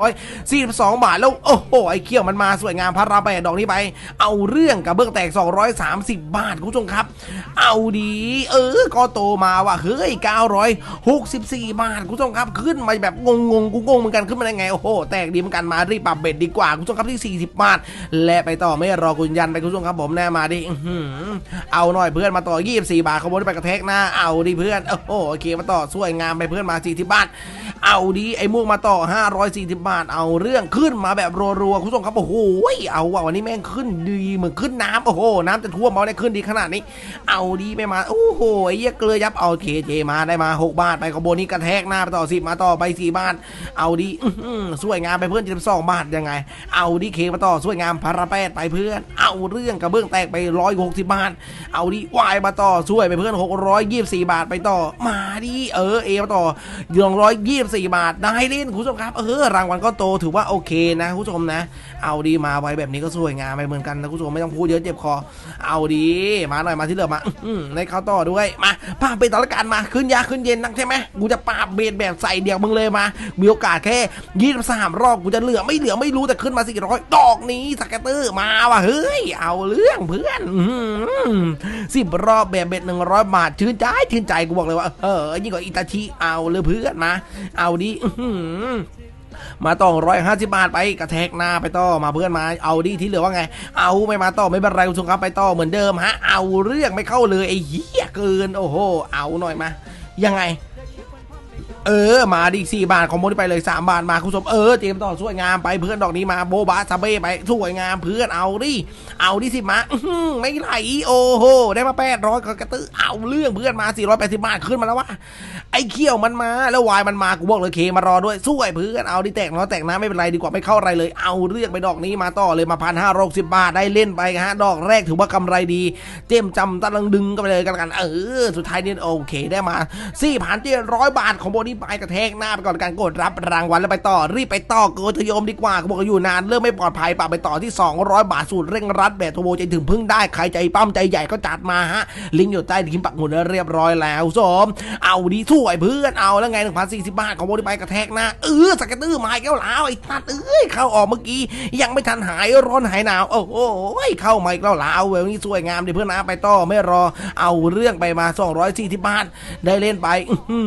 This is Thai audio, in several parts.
ร้อยสี่สิบสองบาทแล้ว โอ้โห ไอ้เขี้ยวมันมาสวยงามพระราไปดอกนี้ไป เอาเรื่องกับเบื้องแตก 230 บาทคุณผู้ชมครับ เอาดี เออ ก็โตมาว่ะเฮ้ย 964 บาทคุณผู้ชมครับขึ้นมาแบบงงงๆกูงงเหมือนกันขึ้นมาได้ไง โอ้โห แตกดีเหมือนกันมารีบปรับเบ็ดดีกว่าคุณผู้ชมครับที่ 40 บาท และไปต่อไม่รอคุณยันไปคุณผู้ชมครับผมแน่มาดิอื้อหือเอาหน่อยเพื่อนมาต่อ 24 บาทขบวนไปกระแทกหน้าเอาดิเพื่อนโอ้โหโอเคมาต่อสวยงามไปเพื่อนมา40บาท เอาดีไอ้ม่วงมาต่อ 540 บาทเอาเรื่องขึ้นมาแบบรัวๆคุณผู้ชมครับโอ้โหเอาว่ะวันนี้แม่งขึ้นดีเหมือนขึ้นน้ำโอ้โหน้ำจะท่วมมาได้ขึ้นดีขนาดนี้ เอาดีไม่มาโอ้โหไอ้เหี้ยเกลือยับเอาเคเจมาได้มา 6 บาทไปขบวนนี้กระแทกหน้าไปต่อ 10 มาต่อไป 4 บาท เอาดีอื้อหือสวยงามไปเพื่อน72บาทยังไง เอาดีเคมาต่อสวยงามพาราแปดไปเพื่อน เอาเรื่องกระเบื้องแตกไป160บาท เอาดีวายมาต่อช่วยไปเพื่อน624 บาทไปต่อ มาดิเออเอมาต่อ4 บาทได้เล่นคุณผู้ชมครับ เออรางวัลก็โตถือว่าโอเคนะคุณผู้ชมนะ เอาดีมาไว้แบบนี้ก็สวยงามไปเหมือนกันนะคุณผู้ชมไม่ต้องพูดเยอะเจ็บคอ เอาดีมาหน่อยมาที่เหลือมาอื้อหือในเขาวต่อด้วยมาปาไปต่อละกันมาขึ้นยาขึ้นเย็นนักใช่ไหมกูจะปาเบนแบบใส่เดียวมึงเลยมามีโอกาสแค่ยี่สิบสามรอบกูจะเหลือไม่เหลือไม่รู้แต่ขึ้นมาสี่ร้อยดอกนี้สแกตเตอร์มาว่ะเฮ้ยเอาเรื่องเพื่อนสิบรอบแบบเบ็ดหนึ่งร้อยบาทชื่นใจชื่นใจกูบอกเลยว่าเออยิ่งกว่าอิตาชิเอาเลยเพื่อนมาเอาดิอื้อหือมาต่อร้อยห้าสิบาทไปกระแทกหน้าไปต่อมาเพื่อนมาเอาดิที่เหลือว่าไง เอาไม่มาต่อไม่เป็นไรคุณผู้ชมครับไปต่อเหมือนเดิมฮะ เอาเรื่องไม่เข้าเลยไอ้เหี้ยเกิน โอ้โห เอาหน่อยมายังไง เออ มาดิสี่บาทของโมนี่ไปเลยสามบาทมาคุณผู้ชมเออเจมส์ต่อสวยงามไปเพื่อนดอกนี้มาโบบาซาเบ้ไปสวยงามเพื่อนเอาดิเอาดิสิมาไม่ไหลโอ้โหได้มาแปดร้อยกระตือเอาเรื่องเพื่อนมาสี่ร้อยแปดสิบบาทขึ้นมาแล้ววะไอ้เขี้ยวมันมาแล้ววายมันมากูบอกเลยเคมารอด้วยสวยเพื่อนเอาดิแตกน้อยแตกน้ำไม่เป็นไรดีกว่าไม่เข้าอะไรเลย เอาเรื่องไปดอกนี้มาต่อเลยมาพันห้าร้อยสิบบาทได้เล่นไปฮะดอกแรกถือว่ากำไรดีเจมส์จำตะลังดึงกันไปเลยกันกันเออสุดท้ายนี่โอเคได้มาสี่พันเจ็ดร้อยบาทของโบนี่ไปกระแทกหน้าไปก่อนการกดรับรางวัลแล้วไปต่อรีบไปต่อโกทยมดีกว่าเขาบอกอยู่นานเริ่มไม่ปลอดภัยปรับไปต่อที่ 200 บาทสูตรเร่งรัดแบบโทโบใจถึงพึ่งได้ใครใจปั้มใจใหญ่ก็จัดมาฮะ ลิงก์อยู่ใต้ลิงก์ปักหมุดเรียบร้อยแล้วสมเอาดีช่วยเพื่อนเอาแล้วไง1,040บาทของโบนี่ไปกระแทกหน้าเออสกัตเตอมาอีกแล้วล้วไอ้ตัดเอ้ยเข้าออกเมื่อกี้ยังไม่ทันหายร้อนหายหนาวโอ้โหเข้ามาอีกแล้วล้วเวลนี้สวยงามดิเพื่อนนะไปต่อไม่รอเอาเรื่องไปมา240บาทได้เล่นไป อื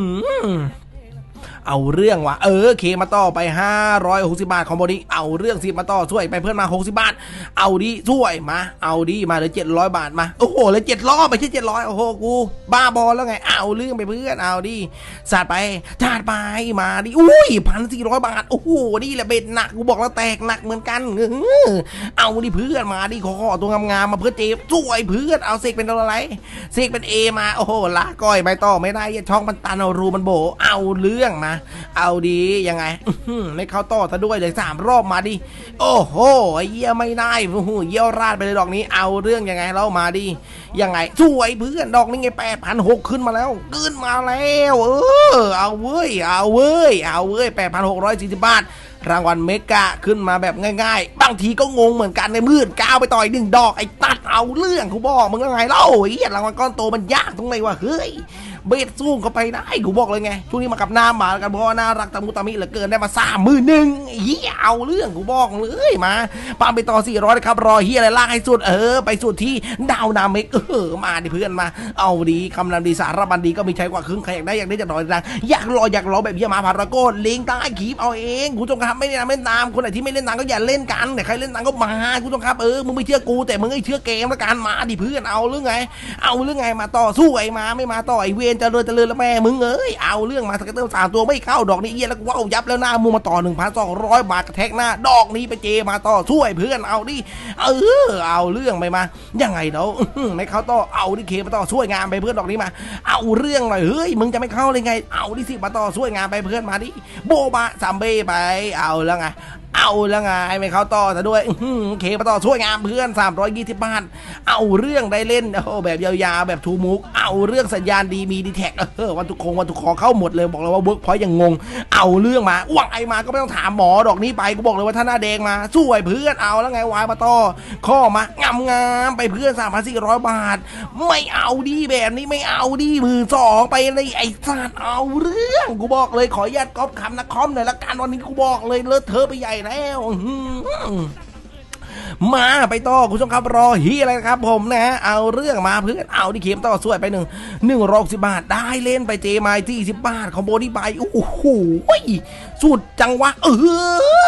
เอาเรื่องว่ะเออเคมาต่อไป 560 บาทของบอดี้เอาเรื่องสิมาต่อช่วยไปเพื่อนมา 60 บาท เอาดีช่วยมา เอาดีมาเลย700 บาทมาโอ้โหเลย700ไม่ใช่700โอ้โหกูบ้าบอแล้วไง เอาเรื่องไปเพื่อนเอาดีสาดไปจาดไปมาดิอุ้ยพันสี่ร้อยบาทโอ้โหนี่แหละเบ็ดหนักกูบอกแล้วแตกหนักเหมือนกันเออเอาดิเพื่อนมาดิขอขอตัวงามๆมาเพื่อเจฟช่วยเพื่อนเอาเสกเป็นอะไรเสกเป็นเอมาโอ้โหละก้อยไปต่อไม่ได้ช่องมันตันเอารูมันโบเอาเรื่องมาเอาดียังไงไม่เข้าต่อซะด้วยเลยสามรอบมาดิ โอ้โหไอเยี่ยไม่ได้โอ้โหเยี่ยวราดไปเลยดอกนี้ เอาเรื่องยังไงเรามาดิยังไงสวยเพื่อนดอกนี้ไงแปดพันหกขึ้นมาแล้ว ขึ้นมาแล้ว เออ เอาเว้ย เอาเว้ย เอาเว้ยแปดพันหกร้อยสี่สิบบาทรางวัลเมกะขึ้นมาแบบง่ายๆ บางทีก็งงเหมือนกันในมืดก้าวไปต่อยหนึ่งดอกไอ้ตัดเอาเรื่องกูบอกมึงยังไงเล่าไอ้เหี้ยรางวัลก้อนโตมันยากตรงไหนวะเฮ้ย เบสสู้เข้าไปได้กูบอกเลยไง ช่วงนี้มากับหน้าหมากันเพราะว่าน่ารักตะมุตะมิเหลือเกินได้มาสามมือหนึ่งเฮียเอาเรื่องกูบอกเลยมาปามไปต่อสี่ร้อยครับรอเฮียอะไรลากให้สุดเออ ไปสุดที่ดาวนาเมกเออมาดิเพื่อนมา เอาดีคำนำดีสารบันดีก็มีใช้กว่าครึ่งใครอยากได้อยากได้จะรอยดังอยากรออยากรอแบบเฮียมาพารากอนลิงก์ใต้คลิปเอาเองคุณผู้ชมครับไม่ได้นะไม่ตามคนไหนที่ไม่เล่นตังก็อย่าเล่นกันแต่ใครเล่นตังก็มาคุณผู้ชมครับเออมึงไม่เชื่อกูแต่มึงไอ้เชื่อเกมแล้วกันมาดิเพื่อนเอาเรื่องไง เอาเรื่องไงมาต่อสู้ไอ้มาไม่มาต่อไอ้เวนเจริญเจริญแล้วแม่มึงเอ้ยเอาเรื่องมาสกัตเตอร์สามตัวไม่เข้าดอกนี้เอียแล้วกูว้าวยับแล้วหน้ามูมาต่อหนึ่งพันสองร้อยบาทกระแทกหน้า ดอกนี้ไปเจมาต่อช่วยเพื่อนเอาดิเออเอาเรื่องไปมายังไงเนาะไม่เข้าต่อเอาดิเคมาต่อช่วยงานไปเพื่อนดอกนี้มา เอาเรื่องหน่อยเฮ้ยมึงจะไม่เข้าเลยไง เอาดิสิมาต่อช่วยงานไปเพื่อนมาดิโบบะซัมเบ้ไปเอาแล้วไง เอาแล้วไงไม่เข้าต่อซะด้วยอื้อเคมาต่อช่วยงามเพื่อน 320บาทเอาเรื่องได้เล่นโอ้แบบยาวๆแบบทูมุก เอาเรื่องสัญญาณดีมีดีแท็กเออวันทุกคงวันทุกขอเข้าหมดเลยบอกเลยว่าเวิร์กพอยยังงง เอาเรื่องมาอ้วงไอมาก็ไม่ต้องถามหมอดอกนี้ไปกูบอกเลยว่าถ้าหน้าแดงมาช่วยเพื่อนเอาแล้วไงวายมาต่อข้อมางามงามไปเพื่อน3,400 บาท ไม่เอาดีแบบนี้ไม่เอาดีมือสองไปเลยไอ้สัตว์เอาเรื่องกูบอกเลยขออนุญาตก๊อปคำนะคอมหน่อยละกันวันนี้กูบอกเลยเลอะเทอะไปใหญ่นะแล้วมาไปต่อคุณผู้ชมครับรอเฮีอะไรครับผมนะ เอาเรื่องมาเพื่อนเอาที่เข็มต่อสวยไปหนึ่งหนึ่งรอยสิบบาทได้เล่นไปเจมายที่สิบบาทคอมโบนี่ไปโอ้โหสุดจังวะเอ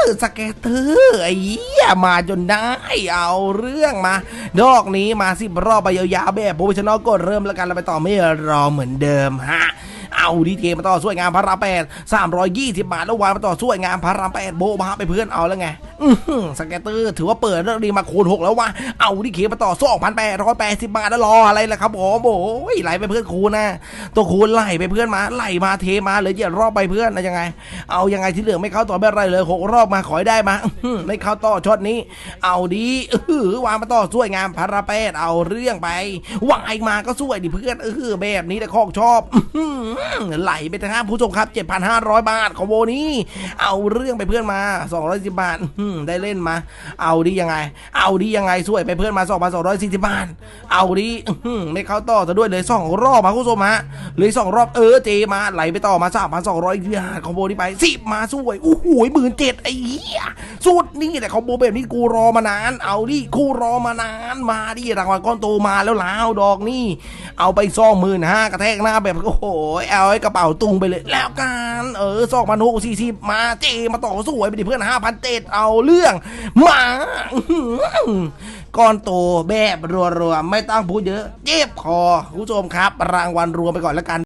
อสแกตเตอร์ไอ้เหี้ยมาจนได้เอาเรื่องมา ดอกนี้มาสิบรอบไปยาวๆแบบโปรเฟชชั่นอลกดเริ่มแล้วกันเราไปต่อไม่รอเหมือนเดิมฮะ เอาดีเทมาต่อสวยงามพระรามแปดสามร้อยยี่สิบบาทแล้ววานมาต่อสวยงามพระรามแปดโบมาไปเพื่อนเอาแล้วไง สแกตเตอร์ถือว่าเปิดเรื่องดีมาคูณหกแล้วว่าเอาดีเคมาต่อสองพันแปดร้อยแปดสิบบาทแล้วรออะไรล่ะครับผมโอ้ยไหลไปเพื่อนคูณนะตัวคูณไหลไปเพื่อนมาไหลมาเทมาเลยเจ็ดรอบไปเพื่อนนะยังไง เอายังไงที่เหลือไม่เข้าต่อไม่ไรเลยหกรอบมาขอให้ได้มาไม่เข้าต่อช็อตนี้ เอาดีเออวางมาต่อสวยงามพระรามแปดเอาเรื่องไปวางมาก็สวยดิเพื่อนเออแบบนี้แต่ของชอบไหลไปนะครับผู้ชมครับ7,500บาทของโบนี้ เอาเรื่องไปเพื่อนมา210บาทอื้อหือได้เล่นมา เอาดียังไง เอาดียังไงสวยไปเพื่อนมา2,240บาท เอาดีอื้อหือไม่เข้าต่อซะด้วยเลยสองรอบมาคุณผู้ชมฮะเลยสองรอบเออเจมาไหลไปต่อมา3,200บาทของโบนี้ไป10มาสวยโอ้โหหมื่นเจ็ดไอ้เหี้ยสุดนี่แต่ของโบแบบนี้กูรอมานาน เอาดิกูรอมานานมาดิรางวัลก้อนโตมาแล้วลาวดอกนี่เอาไปซองหมื่นห้ากระแทกหน้าแบบโอ้โหเอาไอ้กระเป๋าตุงไปเลยแล้วกันเออซองพันหกสี่สิบมาเจมาต่อสวยไปดิเพื่อนห้าพันเจ็ดเอาเรื่องมาก้อนโตแบบรัวๆ ไม่ต้องพูดเยอะ เจ็บคอคุณผู้ชมครับ รางวัลรวมไปก่อนแล้วกัน